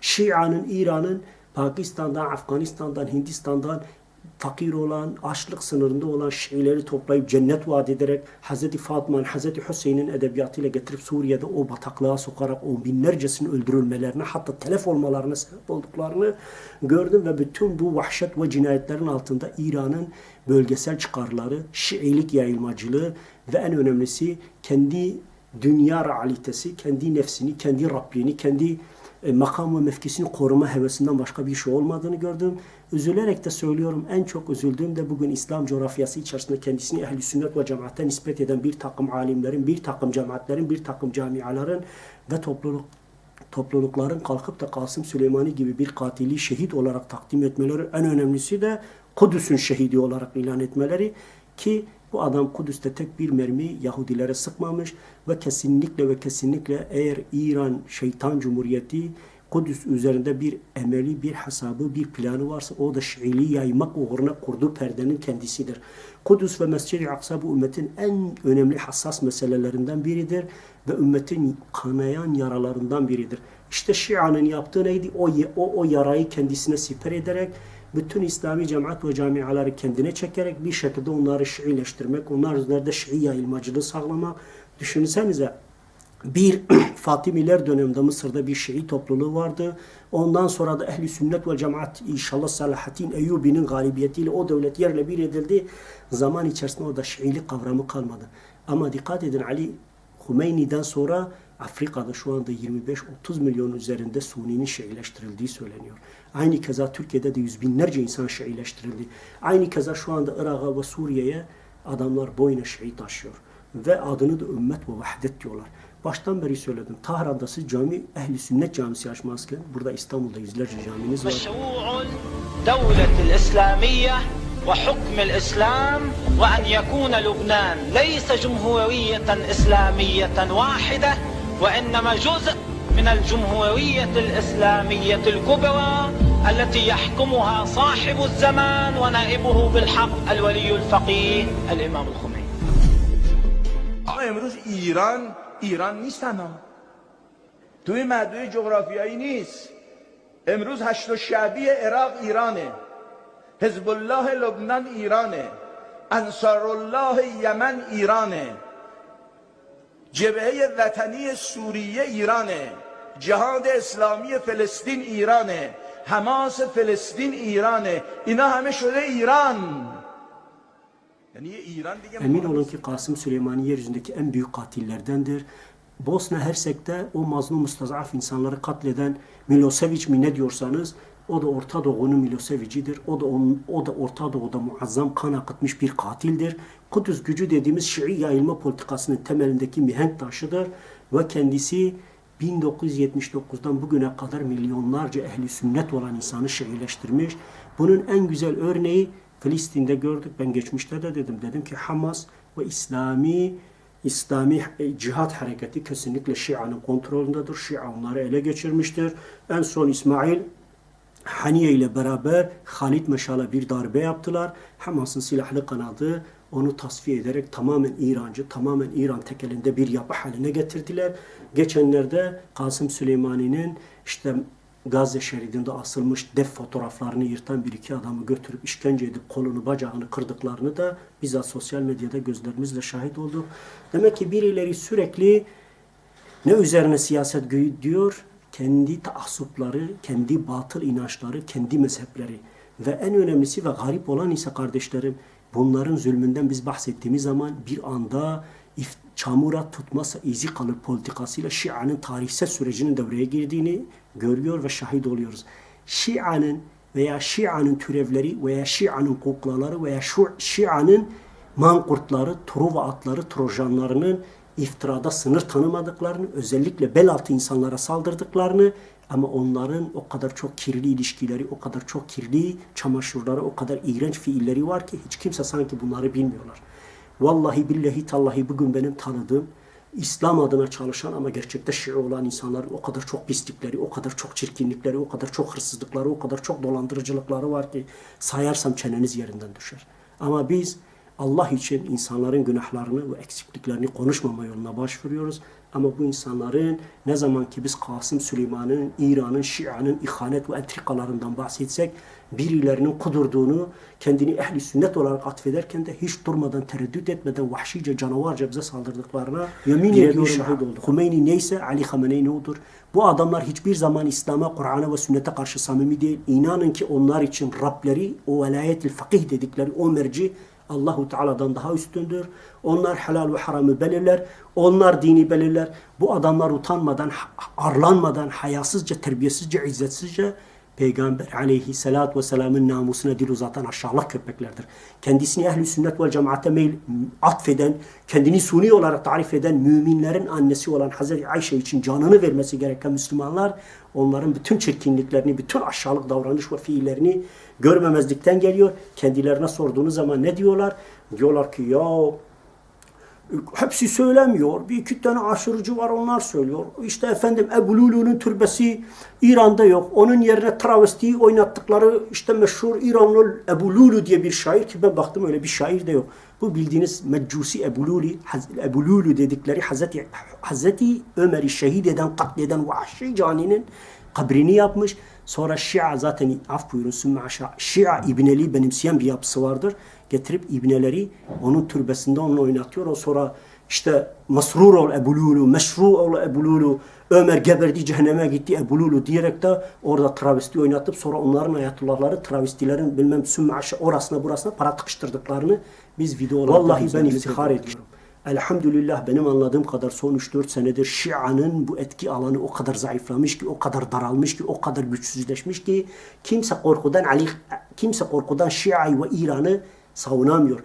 Şia'nın, İran'ın Pakistan'dan, Afganistan'dan, Hindistan'dan fakir olan, açlık sınırında olan Şiileri toplayıp cennet vaat ederek Hz. Fatma'nın, Hz. Hüseyin'in edebiyatıyla getirip Suriye'de o bataklığa sokarak on binlercesinin öldürülmelerine hatta telef olmalarına sebep olduklarını gördüm ve bütün bu vahşet ve cinayetlerin altında İran'ın bölgesel çıkarları, Şiilik yayılmacılığı ve en önemlisi kendi dünya realitesi, kendi nefsini, kendi Rabbini, kendi e, makam ve mevkisini koruma hevesinden başka bir şey olmadığını gördüm. Üzülerek de söylüyorum en çok üzüldüğüm de bugün İslam coğrafyası içerisinde kendisini ehli sünnet ve cemaate nispet eden bir takım alimlerin, bir takım cemaatlerin, bir takım camiaların ve topluluk toplulukların kalkıp da Kasım Süleymani gibi bir katili şehit olarak takdim etmeleri en önemlisi de Kudüs'ün şehidi olarak ilan etmeleri ki bu adam Kudüs'te tek bir mermi Yahudilere sıkmamış ve kesinlikle ve kesinlikle eğer İran şeytan cumhuriyeti Kudüs üzerinde bir emeli, bir hesabı, bir planı varsa o da Şiiliği yaymak uğruna kurduğu perdenin kendisidir. Kudüs ve Mescid-i Aksa bu ümmetin en önemli hassas meselelerinden biridir ve ümmetin kanayan yaralarından biridir. İşte Şia'nın yaptığı neydi? O, o, o yarayı kendisine siper ederek bütün İslami cemaat ve camiaları kendine çekerek bir şekilde onları Şiileştirmek, onlar üzerinde Şii yayılmacılığı sağlamak. Düşünsenize bir Fatimiler döneminde Mısır'da bir Şii topluluğu vardı. Ondan sonra da ehli sünnet ve cemaat inşallah Salahaddin Eyyubi'nin galibiyetiyle o devlet yerle bir edildi. Zaman içerisinde orada Şiilik kavramı kalmadı. Ama dikkat edin Ali Hümeyni'den sonra Afrika'da şu anda 25-30 milyon üzerinde Suni'nin Şiileştirildiği söyleniyor. Aynı keza Türkiye'de de yüz binlerce insan Şiileştirildi. Aynı keza şu anda Irak'a ve Suriye'ye adamlar boyuna Şii taşıyor. Ve adını da ümmet ve vahdet diyorlar. Baştan beri söyledim. Tahran'da siz cami, ehli sünnet camisi açmazken burada İstanbul'da yüzlerce caminiz var. مشروع دولة الإسلامية وحكم الإسلام وأن يكون لبنان ليس جمهورية إسلامية واحدة وإنما جزء من الجمهورية الإسلامية الكبرى التي يحكمها صاحب الزمان ونائبه بالحق الولي الفقيه الإمام الخميني. امروز ایران ایران نیست تنها توی معدوی جغرافیایی نیست. امروز هشت و شعبی عراق ایرانه. حزب الله لبنان ایرانه. انصار الله یمن ایرانه. جبهه وطنی سوریه ایرانه جهاد اسلامی فلسطین ایرانه حماس فلسطین ایرانه اینا همه شده ایران یعنی یه ایران دیگه Emin olun ki Kasım Süleymani yeryüzündeki en büyük katillerdendir. Bosna Hersek'te o mazlum mustazaf insanları katleden Milosevic mi ne diyorsanız o da Orta Doğu'nun Milosevic'idir. O da onun, o da Orta Doğu'da muazzam kan akıtmış bir katildir. Kudüs gücü dediğimiz Şii yayılma politikasının temelindeki mihenk taşıdır ve kendisi 1979'dan bugüne kadar milyonlarca ehli sünnet olan insanı Şiileştirmiş. Bunun en güzel örneği Filistin'de gördük. Ben geçmişte de dedim. Dedim ki Hamas ve İslami İslami cihat hareketi kesinlikle Şia'nın kontrolündedir. Şia onları ele geçirmiştir. En son İsmail Haniye ile beraber Halid Meşal'a bir darbe yaptılar. Hamas'ın silahlı kanadı onu tasfiye ederek tamamen İrancı, tamamen İran tekelinde bir yapı haline getirdiler. Geçenlerde Kasım Süleymani'nin işte Gazze şeridinde asılmış dev fotoğraflarını yırtan bir iki adamı götürüp işkence edip kolunu bacağını kırdıklarını da bizzat sosyal medyada gözlerimizle şahit olduk. Demek ki birileri sürekli ne üzerine siyaset diyor? Kendi taassupları, kendi batıl inançları, kendi mezhepleri. Ve en önemlisi ve garip olan ise kardeşlerim, bunların zulmünden biz bahsettiğimiz zaman bir anda çamura tutmasa izi kalır politikasıyla Şia'nın tarihsel sürecinin devreye girdiğini görüyor ve şahit oluyoruz. Şia'nın veya Şia'nın türevleri veya Şia'nın kuklaları veya Şia'nın mankurtları, Truva atları, Trojanlarının iftirada sınır tanımadıklarını, özellikle bel altı insanlara saldırdıklarını ama onların o kadar çok kirli ilişkileri, o kadar çok kirli çamaşırları, o kadar iğrenç fiilleri var ki hiç kimse sanki bunları bilmiyorlar. Vallahi billahi tallahi bugün benim tanıdığım İslam adına çalışan ama gerçekte Şii olan insanlar o kadar çok pislikleri, o kadar çok çirkinlikleri, o kadar çok hırsızlıkları, o kadar çok dolandırıcılıkları var ki sayarsam çeneniz yerinden düşer. Ama biz Allah için insanların günahlarını ve eksikliklerini konuşmama yoluna başvuruyoruz. Ama bu insanların ne zaman ki biz Kasım Süleyman'ın, İran'ın, Şia'nın ihanet ve entrikalarından bahsetsek birilerinin kudurduğunu kendini ehli sünnet olarak atfederken de hiç durmadan tereddüt etmeden vahşice canavarca bize saldırdıklarına yemin ediyorum şahit olduk. Hümeyni neyse Ali Khamenei odur. Bu adamlar hiçbir zaman İslam'a, Kur'an'a ve sünnete karşı samimi değil. İnanın ki onlar için Rableri o velayetil fakih dedikleri o merci Allahu Teala'dan daha üstündür. Onlar helal ve haramı belirler. Onlar dini belirler. Bu adamlar utanmadan, arlanmadan, hayasızca, terbiyesizce, izzetsizce Peygamber aleyhissalatü vesselamın namusuna dil uzatan aşağılık köpeklerdir. Kendisini ehli sünnet ve cemaate meyil atfeden, kendini suni olarak tarif eden müminlerin annesi olan Hazreti Ayşe için canını vermesi gereken Müslümanlar onların bütün çirkinliklerini, bütün aşağılık davranış ve fiillerini görmemezlikten geliyor. Kendilerine sorduğunuz zaman ne diyorlar? Diyorlar ki ya hepsi söylemiyor. Bir iki tane aşırıcı var onlar söylüyor. İşte efendim Ebu Lulu'nun türbesi İran'da yok. Onun yerine travestiyi oynattıkları işte meşhur İranlı Ebu Lulu diye bir şair ki ben baktım öyle bir şair de yok. Bu bildiğiniz Meccusi Ebu Lulu, dedikleri Hazreti, Hazreti Ömer'i şehit eden, katleden vahşi caninin kabrini yapmış. Sonra Şia zaten af buyurun sümme. Şia İbneli benimseyen bir yapısı vardır. Getirip İbneleri onun türbesinde onunla oynatıyor. O sonra işte masrur ol Ebu Lulu, meşru ol Ebu Lulu, Ömer geberdi cehenneme gitti Ebu Lulu diyerek de orada travesti oynatıp sonra onların ayatullahları travestilerin bilmem sümme aşağı orasına burasına para tıkıştırdıklarını biz videolarda Vallahi ben iftihar ediyorum. Elhamdülillah benim anladığım kadar son 3-4 senedir Şia'nın bu etki alanı o kadar zayıflamış ki, o kadar daralmış ki, o kadar güçsüzleşmiş ki kimse korkudan Ali kimse korkudan Şia'yı ve İran'ı savunamıyor.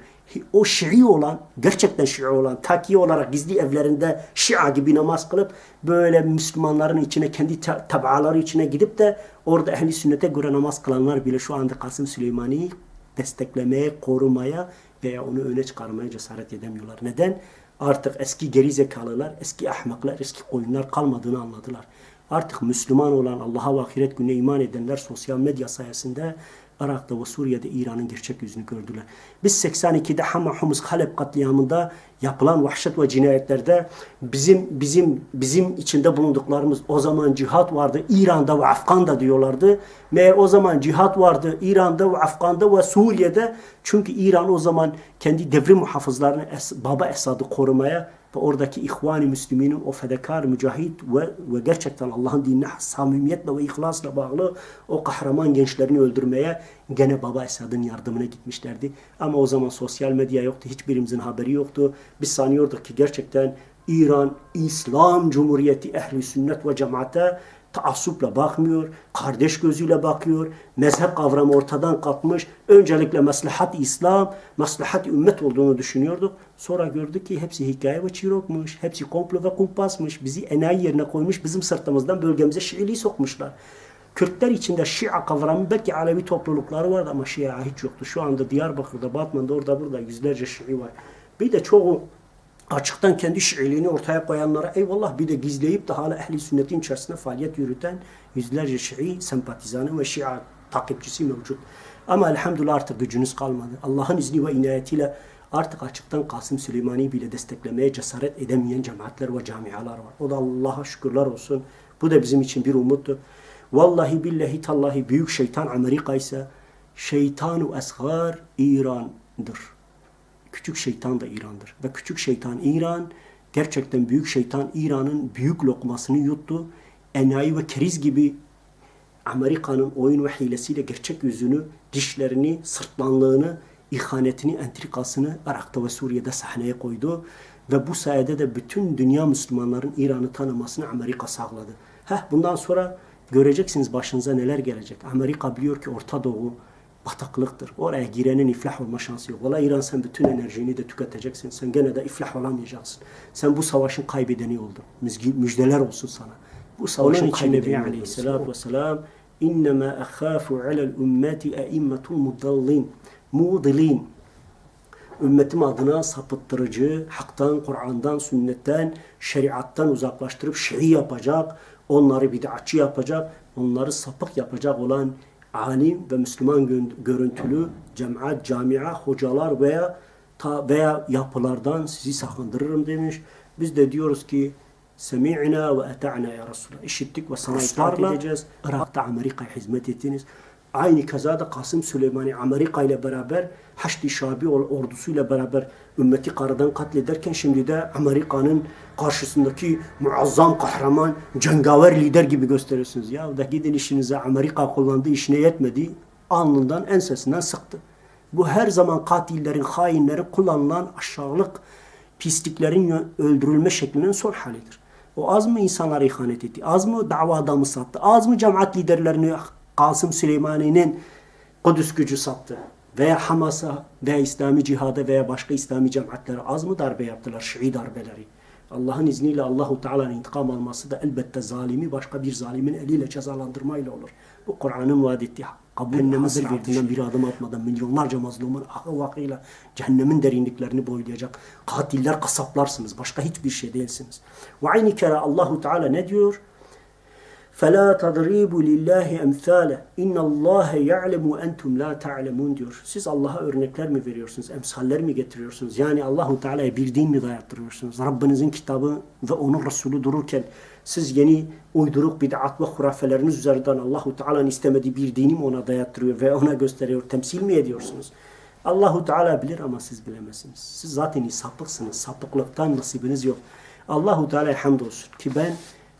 O Şii olan, gerçekten Şii olan, taki olarak gizli evlerinde Şia gibi namaz kılıp böyle Müslümanların içine, kendi ta- tabaları içine gidip de orada ehli sünnete göre namaz kılanlar bile şu anda Kasım Süleymani'yi desteklemeye, korumaya veya onu öne çıkarmaya cesaret edemiyorlar. Neden? Artık eski geri zekalılar, eski ahmaklar, eski koyunlar kalmadığını anladılar. Artık Müslüman olan Allah'a ve ahiret gününe iman edenler sosyal medya sayesinde Irak'ta ve Suriye'de İran'ın gerçek yüzünü gördüler. Biz 82'de Hama Humus Halep katliamında yapılan vahşet ve cinayetlerde bizim bizim bizim içinde bulunduklarımız o zaman cihat vardı. İran'da ve Afgan'da diyorlardı. Meğer o zaman cihat vardı İran'da ve Afgan'da ve Suriye'de. Çünkü İran o zaman kendi devrim muhafızlarını Baba Esad'ı korumaya oradaki İhvan-ı Müslüminin o fedakar, mücahit ve, ve gerçekten Allah'ın dinine samimiyetle ve ihlasla bağlı o kahraman gençlerini öldürmeye gene Baba Esad'ın yardımına gitmişlerdi. Ama o zaman sosyal medya yoktu, hiçbirimizin haberi yoktu. Biz sanıyorduk ki gerçekten İran, İslam Cumhuriyeti ehli sünnet ve cemaate taassupla bakmıyor, kardeş gözüyle bakıyor, mezhep kavramı ortadan kalkmış. Öncelikle maslahat İslam, maslahat ümmet olduğunu düşünüyorduk. Sonra gördük ki hepsi hikaye ve çirokmuş, hepsi komplo ve kumpasmış. Bizi enayi yerine koymuş, bizim sırtımızdan bölgemize Şiiliği sokmuşlar. Kürtler içinde Şia kavramı belki Alevi toplulukları vardı ama Şia hiç yoktu. Şu anda Diyarbakır'da, Batman'da, orada burada yüzlerce Şii var. Bir de çoğu açıktan kendi Şiiliğini ortaya koyanlara eyvallah bir de gizleyip de hala ehli sünnetin içerisinde faaliyet yürüten yüzlerce Şii sempatizanı ve Şia takipçisi mevcut. Ama elhamdülillah artık gücünüz kalmadı. Allah'ın izni ve inayetiyle artık açıktan Kasım Süleymani bile desteklemeye cesaret edemeyen cemaatler ve camialar var. O da Allah'a şükürler olsun. Bu da bizim için bir umuttur. Vallahi billahi tallahi büyük şeytan Amerika ise şeytanu esgar İran'dır. Küçük şeytan da İran'dır. Ve küçük şeytan İran, gerçekten büyük şeytan İran'ın büyük lokmasını yuttu. Enayi ve keriz gibi Amerika'nın oyun ve hilesiyle gerçek yüzünü, dişlerini, sırtlanlığını, ihanetini, entrikasını Irak'ta ve Suriye'de sahneye koydu. Ve bu sayede de bütün dünya Müslümanların İran'ı tanımasını Amerika sağladı. Heh, bundan sonra göreceksiniz başınıza neler gelecek. Amerika biliyor ki Orta Doğu bataklıktır. Oraya girenin iflah olma şansı yok. Valla İran sen bütün enerjini de tüketeceksin. Sen gene de iflah olamayacaksın. Sen bu savaşın kaybedeni oldun. Müjdeler olsun sana. Bu savaşın Onun için Nebi. Aleyhisselatü Vesselam İnnemâ ehâfu alel ümmeti eimmetul mudallin. Mudilin. Ümmetim adına sapıttırıcı, haktan, Kur'an'dan, sünnetten, şeriattan uzaklaştırıp şii yapacak, onları bid'atçı yapacak, onları sapık yapacak olan alim ve Müslüman gö- görüntülü cemaat, camia, hocalar veya ta, veya yapılardan sizi sakındırırım demiş. Biz de diyoruz ki Semi'na ve eta'na ya Resulallah. İşittik ve sana itaat edeceğiz. Irak'ta Amerika'ya hizmet ettiniz. Aynı kazada Kasım Süleymani Amerika ile beraber Haçlı Şabi ordusuyla beraber ümmeti karadan katlederken şimdi de Amerika'nın karşısındaki muazzam kahraman cengaver lider gibi gösteriyorsunuz. Ya da gidin işinize Amerika kullandığı işine yetmedi. Alnından ensesinden sıktı. Bu her zaman katillerin, hainlerin kullanılan aşağılık pisliklerin öldürülme şeklinin son halidir. O az mı insanlara ihanet etti? Az mı dava adamı sattı? Az mı cemaat liderlerini Kasım Süleymani'nin Kudüs gücü sattı? Veya Hamas'a veya İslami cihada veya başka İslami cemaatlere az mı darbe yaptılar? Şii darbeleri. Allah'ın izniyle Allahu Teala'nın intikam alması da elbette zalimi başka bir zalimin eliyle cezalandırmayla olur. Bu Kur'an'ın vaad ettiği kabul hazır verdiğinden bir adım atmadan milyonlarca mazlumun ahı vakıyla cehennemin derinliklerini boylayacak katiller, kasaplarsınız. Başka hiçbir şey değilsiniz. Ve aynı kere Allahu Teala ne diyor? فَلَا تَضْرِيبُ لِلّٰهِ اَمْثَالَ اِنَّ اللّٰهَ يَعْلَمُ وَاَنْتُمْ لَا تَعْلَمُونَ diyor. Siz Allah'a örnekler mi veriyorsunuz? Emsaller mi getiriyorsunuz? Yani Allahu Teala'ya bir din mi dayattırıyorsunuz? Rabbinizin kitabı ve onun Resulü dururken siz yeni uyduruk bid'at ve hurafeleriniz üzerinden Allahu Teala'nın istemediği bir dini mi ona dayattırıyor ve ona gösteriyor, temsil mi ediyorsunuz? Allahu Teala bilir ama siz bilemezsiniz. Siz zaten sapıksınız. Sapıklıktan nasibiniz yok. Allahu Teala'ya hamdolsun ki ben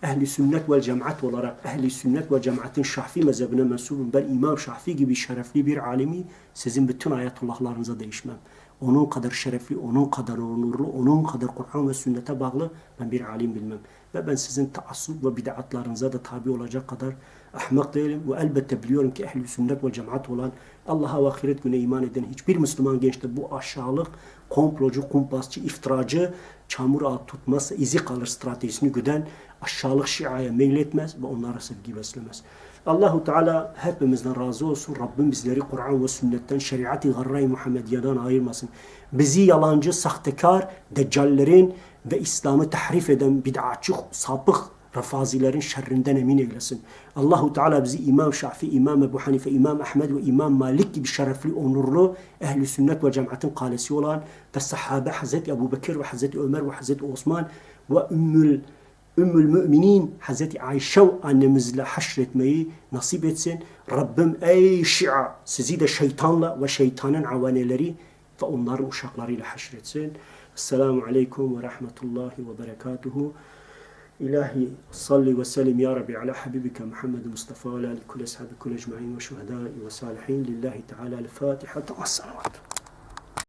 ehli sünnet ve cemaat olarak ehli sünnet ve cemaatin Şafi mezhebine mensubum. Ben İmam Şafi gibi şerefli bir alimi sizin bütün ayetullahlarınıza değişmem. Onun kadar şerefli, onun kadar onurlu, onun kadar Kur'an ve sünnete bağlı ben bir alim bilmem. Ve ben sizin taassup ve bid'atlarınıza da tabi olacak kadar ahmak değilim. Ve elbette biliyorum ki ehli sünnet ve cemaat olan Allah'a ve ahiret güne iman eden hiçbir Müslüman genç de bu aşağılık, komplocu, kumpasçı, iftiracı, çamur ağı tutmazsa izi kalır stratejisini güden aşağılık şiaya meyletmez ve onlara sevgi beslemez. Allahu Teala hepimizden razı olsun. Rabbim bizleri Kur'an ve sünnetten, şeriat-ı garra-i Muhammediye'den ayırmasın. Bizi yalancı, sahtekar, deccallerin ve İslam'ı tahrif eden bid'atçı, sapık rafazilerin şerrinden emin eylesin. Allahu Teala bizi İmam Şafii, İmam Ebu Hanife, İmam Ahmed ve İmam Malik gibi şerefli, onurlu ehli sünnet ve cemaatin kalesi olan ve sahabe Hazreti Ebu Bekir ve Hazreti Ömer ve Hazreti Osman ve Ümmül Ümmül Müminin Hazreti Ayşe annemizle haşretmeyi nasip etsin. Rabbim ey Şia sizi de şeytanla ve şeytanın avaneleri ve onların uşaklarıyla haşretsin. Esselamu Aleyküm ve Rahmetullahi ve Berekatuhu. إلهي صلي وسلم يا ربي على حبيبك محمد المصطفى وعلى كل أصحابك كل أجمعين وشهداء وصالحين لله تعالى الفاتحة والصلوات